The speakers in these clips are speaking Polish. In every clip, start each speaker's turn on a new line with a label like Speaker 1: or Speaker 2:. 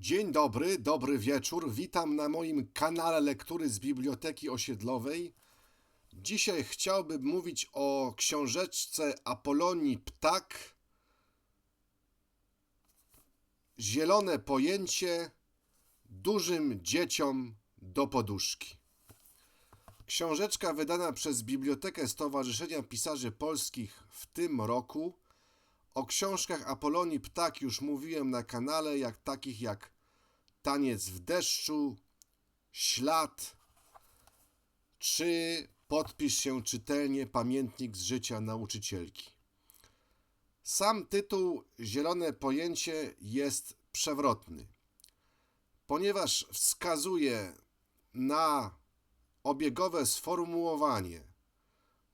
Speaker 1: Dzień dobry, dobry wieczór. Witam na moim kanale Lektury z Biblioteki Osiedlowej. Dzisiaj chciałbym mówić o książeczce Apolonii Ptak. Zielone pojęcie dużym dzieciom do poduszki. Książeczka wydana przez Bibliotekę Stowarzyszenia Pisarzy Polskich w tym roku. O książkach Apolonii Ptak już mówiłem na kanale, jak takich jak Taniec w deszczu, Ślad, czy Podpisz się czytelnie pamiętnik z życia nauczycielki. Sam tytuł Zielone pojęcie jest przewrotny, ponieważ wskazuje na obiegowe sformułowanie,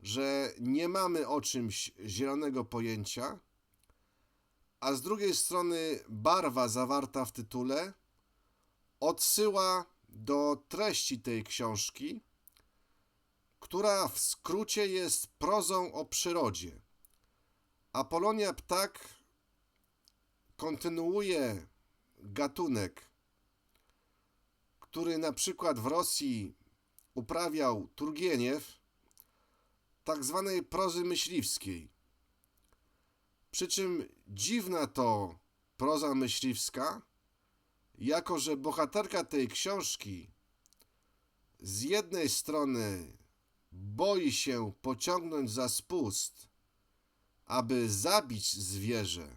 Speaker 1: że nie mamy o czymś zielonego pojęcia, a z drugiej strony barwa zawarta w tytule odsyła do treści tej książki, która w skrócie jest prozą o przyrodzie. Apolonia Ptak kontynuuje gatunek, który na przykład w Rosji uprawiał Turgieniew, tak zwanej prozy myśliwskiej. Przy czym dziwna to proza myśliwska, jako że bohaterka tej książki z jednej strony boi się pociągnąć za spust, aby zabić zwierzę,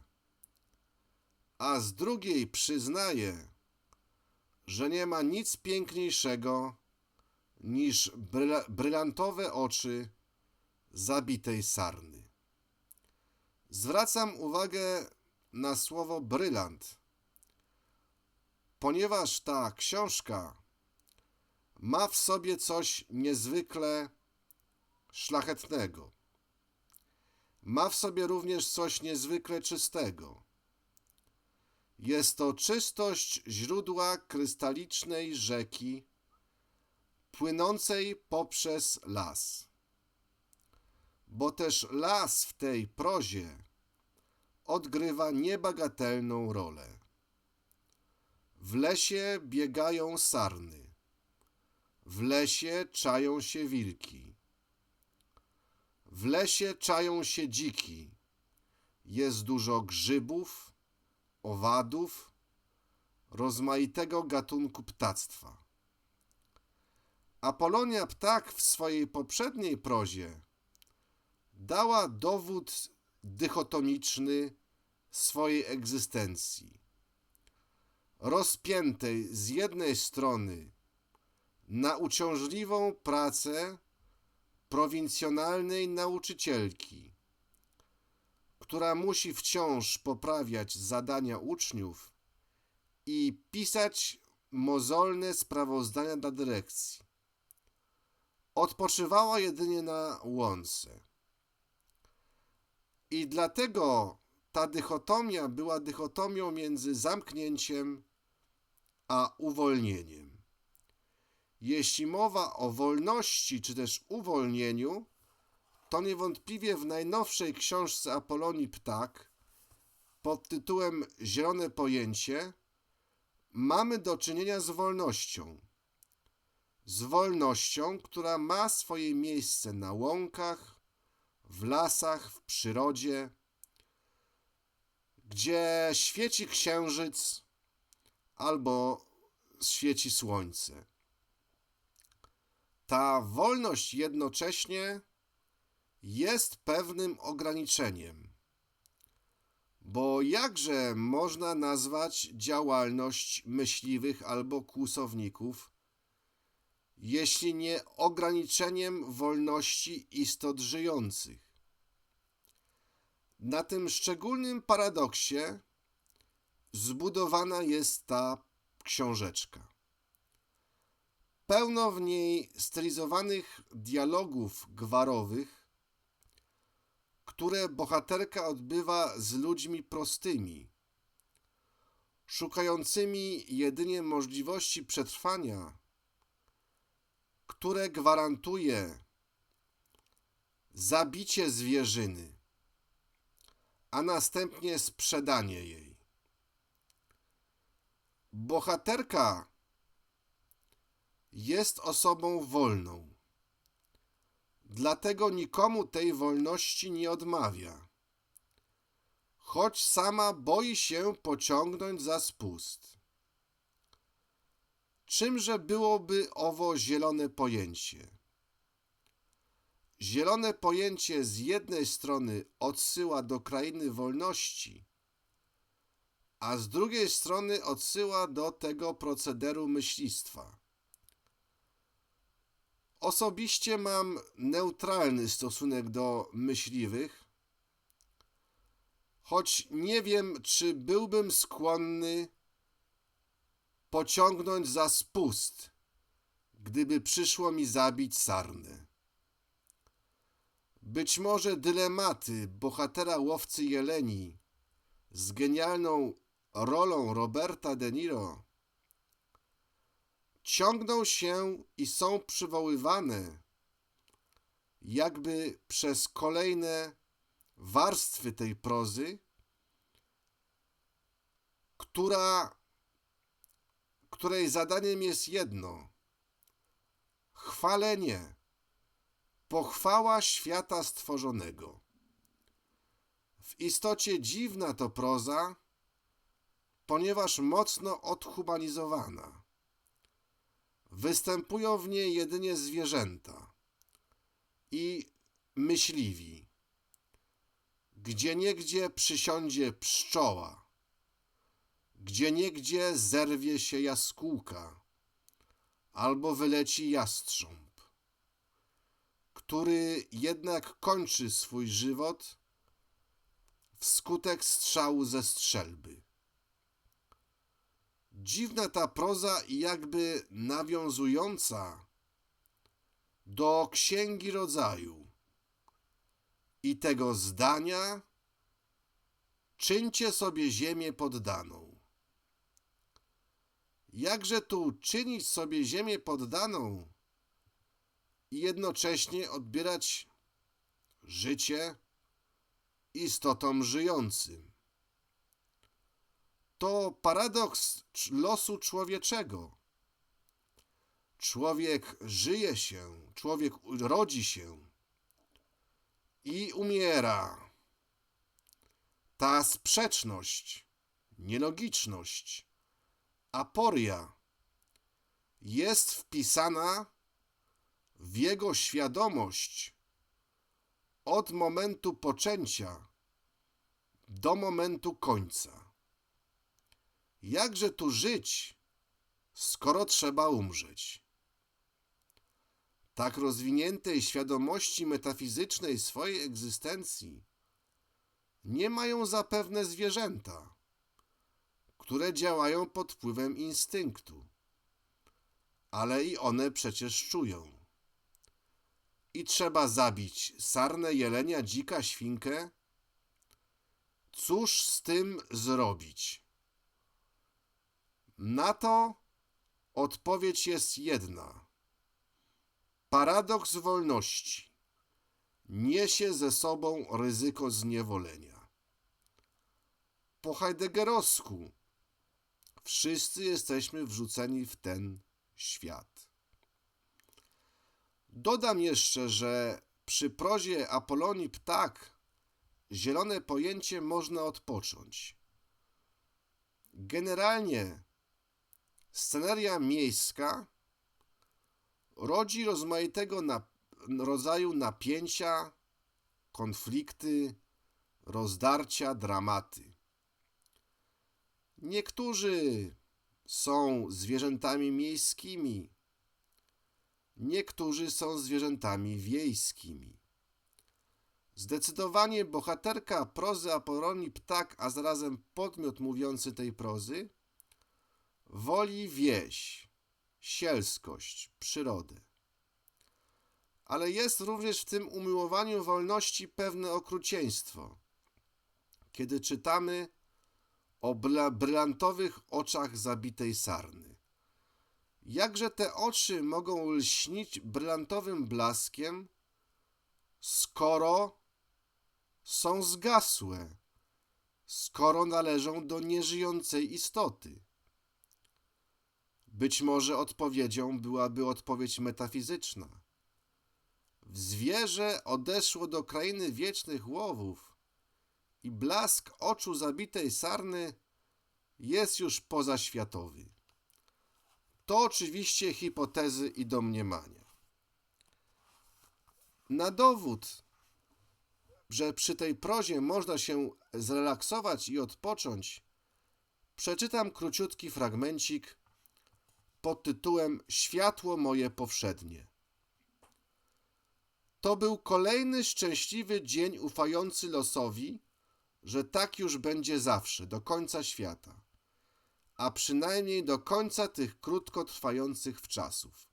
Speaker 1: a z drugiej przyznaje, że nie ma nic piękniejszego niż bryla- brylantowe oczy zabitej sarny. Zwracam uwagę na słowo brylant, ponieważ ta książka ma w sobie coś niezwykle szlachetnego. Ma w sobie również coś niezwykle czystego. Jest to czystość źródła krystalicznej rzeki płynącej poprzez las. Bo też las w tej prozie odgrywa niebagatelną rolę. W lesie biegają sarny. W lesie czają się wilki. W lesie czają się dziki. Jest dużo grzybów, owadów, rozmaitego gatunku ptactwa. Apolonia Ptak w swojej poprzedniej prozie dała dowód dychotomiczny swojej egzystencji. Rozpiętej z jednej strony na uciążliwą pracę prowincjonalnej nauczycielki, która musi wciąż poprawiać zadania uczniów i pisać mozolne sprawozdania dla dyrekcji. Odpoczywała jedynie na łące. I dlatego ta dychotomia była dychotomią między zamknięciem a uwolnieniem. Jeśli mowa o wolności czy też uwolnieniu, to niewątpliwie w najnowszej książce Apolonii Ptak pod tytułem Zielone pojęcie mamy do czynienia z wolnością. Z wolnością, która ma swoje miejsce na łąkach, w lasach, w przyrodzie, gdzie świeci księżyc albo świeci słońce. Ta wolność jednocześnie jest pewnym ograniczeniem, bo jakże można nazwać działalność myśliwych albo kłusowników, jeśli nie ograniczeniem wolności istot żyjących? Na tym szczególnym paradoksie zbudowana jest ta książeczka. Pełno w niej stylizowanych dialogów gwarowych, które bohaterka odbywa z ludźmi prostymi, szukającymi jedynie możliwości przetrwania, które gwarantuje zabicie zwierzyny, a następnie sprzedanie jej. Bohaterka jest osobą wolną. Dlatego nikomu tej wolności nie odmawia. Choć sama boi się pociągnąć za spust. Czymże byłoby owo zielone pojęcie? Zielone pojęcie z jednej strony odsyła do krainy wolności, a z drugiej strony odsyła do tego procederu myślistwa. Osobiście mam neutralny stosunek do myśliwych, choć nie wiem, czy byłbym skłonny pociągnąć za spust, gdyby przyszło mi zabić sarnę. Być może dylematy bohatera łowcy jeleni z genialną rolą Roberta De Niro ciągną się i są przywoływane jakby przez kolejne warstwy tej prozy, która, której zadaniem jest jedno chwalenie, pochwała świata stworzonego. W istocie dziwna to proza, ponieważ mocno odhumanizowana. Występują w niej jedynie zwierzęta i myśliwi. Gdzieniegdzie przysiądzie pszczoła, gdzieniegdzie zerwie się jaskółka albo wyleci jastrząb, który jednak kończy swój żywot wskutek strzału ze strzelby. Dziwna ta proza i jakby nawiązująca do księgi rodzaju i tego zdania czyńcie sobie ziemię poddaną. Jakże tu czynić sobie ziemię poddaną i jednocześnie odbierać życie istotom żyjącym? To paradoks losu człowieczego. Człowiek żyje się, człowiek rodzi się i umiera. Ta sprzeczność, nielogiczność, aporia jest wpisana w jego świadomość od momentu poczęcia do momentu końca. Jakże tu żyć, skoro trzeba umrzeć? Tak rozwiniętej świadomości metafizycznej swojej egzystencji nie mają zapewne zwierzęta, które działają pod wpływem instynktu, ale i one przecież czują. I trzeba zabić sarnę, jelenia, dzika, świnkę? Cóż z tym zrobić? Na to odpowiedź jest jedna. Paradoks wolności niesie ze sobą ryzyko zniewolenia. Po heideggerowsku wszyscy jesteśmy wrzuceni w ten świat. Dodam jeszcze, że przy prozie Apolonii Ptak zielone pojęcie można odpocząć. Generalnie sceneria miejska rodzi rozmaitego na, rodzaju napięcia, konflikty, rozdarcia, dramaty. Niektórzy są zwierzętami miejskimi, niektórzy są zwierzętami wiejskimi. Zdecydowanie bohaterka prozy Apolonii Ptak, a zarazem podmiot mówiący tej prozy, woli wieś, sielskość, przyrodę. Ale jest również w tym umiłowaniu wolności pewne okrucieństwo. Kiedy czytamy o brylantowych oczach zabitej sarny. Jakże te oczy mogą lśnić brylantowym blaskiem, skoro są zgasłe, skoro należą do nieżyjącej istoty? Być może odpowiedzią byłaby odpowiedź metafizyczna. Zwierzę odeszło do krainy wiecznych łowów i blask oczu zabitej sarny jest już pozaświatowy. To oczywiście hipotezy i domniemania. Na dowód, że przy tej prozie można się zrelaksować i odpocząć, przeczytam króciutki fragmencik pod tytułem Światło moje powszednie. To był kolejny szczęśliwy dzień ufający losowi, że tak już będzie zawsze, do końca świata, a przynajmniej do końca tych krótko trwających wczasów.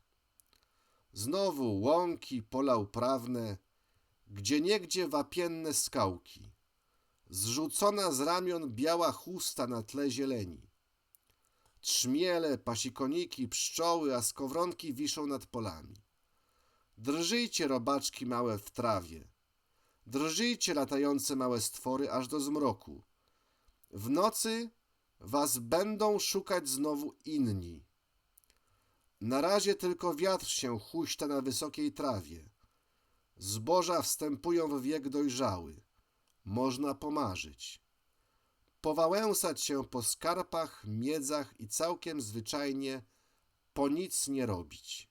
Speaker 1: Znowu łąki, pola uprawne, gdzie niegdzie wapienne skałki, zrzucona z ramion biała chusta na tle zieleni. Trzmiele, pasikoniki, pszczoły, a skowronki wiszą nad polami. Drżyjcie, robaczki małe w trawie. Drżyjcie, latające małe stwory, aż do zmroku. W nocy was będą szukać znowu inni. Na razie tylko wiatr się huśta na wysokiej trawie. Zboża wstępują w wiek dojrzały. Można pomarzyć. Powałęsać się po skarpach, miedzach i całkiem zwyczajnie po nic nie robić.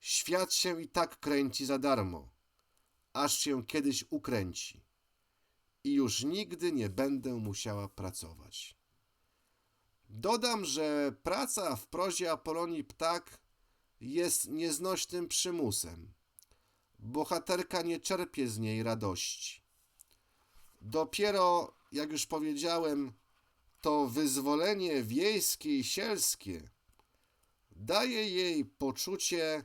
Speaker 1: Świat się i tak kręci za darmo, aż się kiedyś ukręci. I już nigdy nie będę musiała pracować. Dodam, że praca w prozie Apolonii Ptak jest nieznośnym przymusem. Bohaterka nie czerpie z niej radości. Dopiero, jak już powiedziałem, to wyzwolenie wiejskie i sielskie daje jej poczucie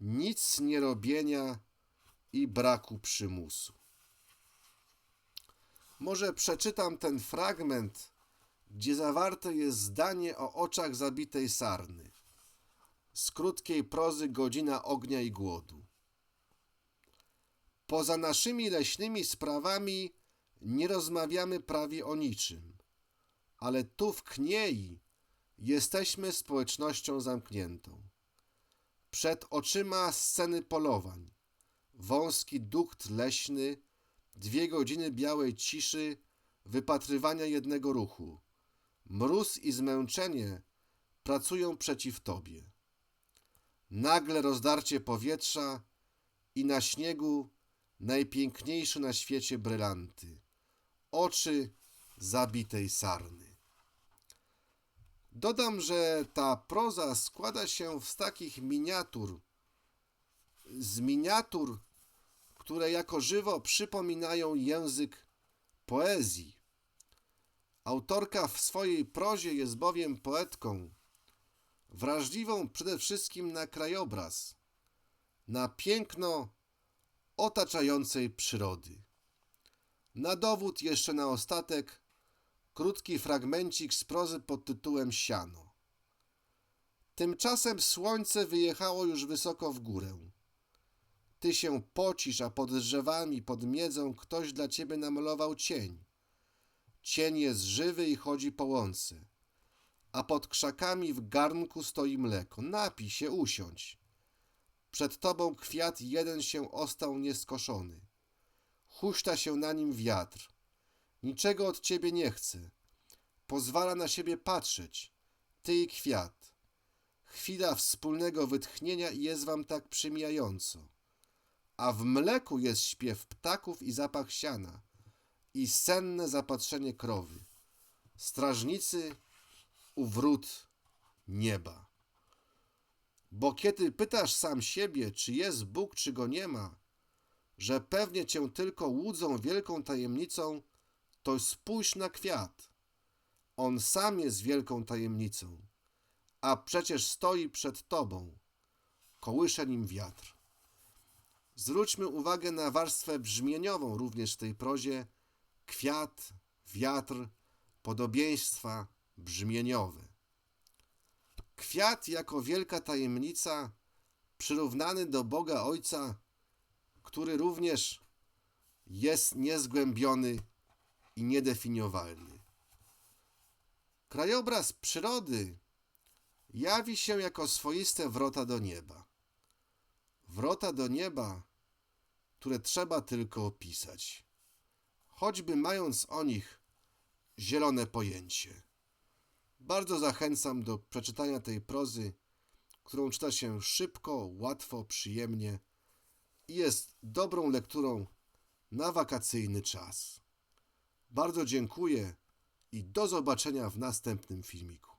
Speaker 1: nic nie robienia i braku przymusu. Może przeczytam ten fragment, gdzie zawarte jest zdanie o oczach zabitej sarny. Z krótkiej prozy Godzina ognia i głodu. Poza naszymi leśnymi sprawami nie rozmawiamy prawie o niczym, ale tu w Kniei jesteśmy społecznością zamkniętą. Przed oczyma sceny polowań, wąski dukt leśny, dwie godziny białej ciszy, wypatrywania jednego ruchu. Mróz i zmęczenie pracują przeciw tobie. Nagle rozdarcie powietrza i na śniegu najpiękniejsze na świecie brylanty. Oczy zabitej sarny. Dodam, że ta proza składa się z takich miniatur, z miniatur, które jako żywo przypominają język poezji. Autorka w swojej prozie jest bowiem poetką, wrażliwą przede wszystkim na krajobraz, na piękno otaczającej przyrody. Na dowód jeszcze na ostatek krótki fragmencik z prozy pod tytułem Siano. Tymczasem słońce wyjechało już wysoko w górę. Ty się pocisz, a pod drzewami, pod miedzą ktoś dla ciebie namalował cień. Cień jest żywy i chodzi po łące, a pod krzakami w garnku stoi mleko. Napij się, usiądź. Przed tobą kwiat jeden się ostał nieskoszony. Huśta się na nim wiatr. Niczego od ciebie nie chce. Pozwala na siebie patrzeć. Ty i kwiat. Chwila wspólnego wytchnienia jest wam tak przymijająco. A w mleku jest śpiew ptaków i zapach siana i senne zapatrzenie krowy. Strażnicy u wrót nieba. Bo kiedy pytasz sam siebie, czy jest Bóg, czy go nie ma, że pewnie cię tylko łudzą wielką tajemnicą, to spójrz na kwiat. On sam jest wielką tajemnicą, a przecież stoi przed tobą. Kołysze nim wiatr. Zwróćmy uwagę na warstwę brzmieniową również w tej prozie. Kwiat, wiatr, podobieństwa brzmieniowe. Kwiat jako wielka tajemnica, przyrównany do Boga Ojca, który również jest niezgłębiony i niedefiniowalny. Krajobraz przyrody jawi się jako swoiste wrota do nieba. Wrota do nieba, które trzeba tylko opisać, choćby mając o nich zielone pojęcie. Bardzo zachęcam do przeczytania tej prozy, którą czyta się szybko, łatwo, przyjemnie i jest dobrą lekturą na wakacyjny czas. Bardzo dziękuję i do zobaczenia w następnym filmiku.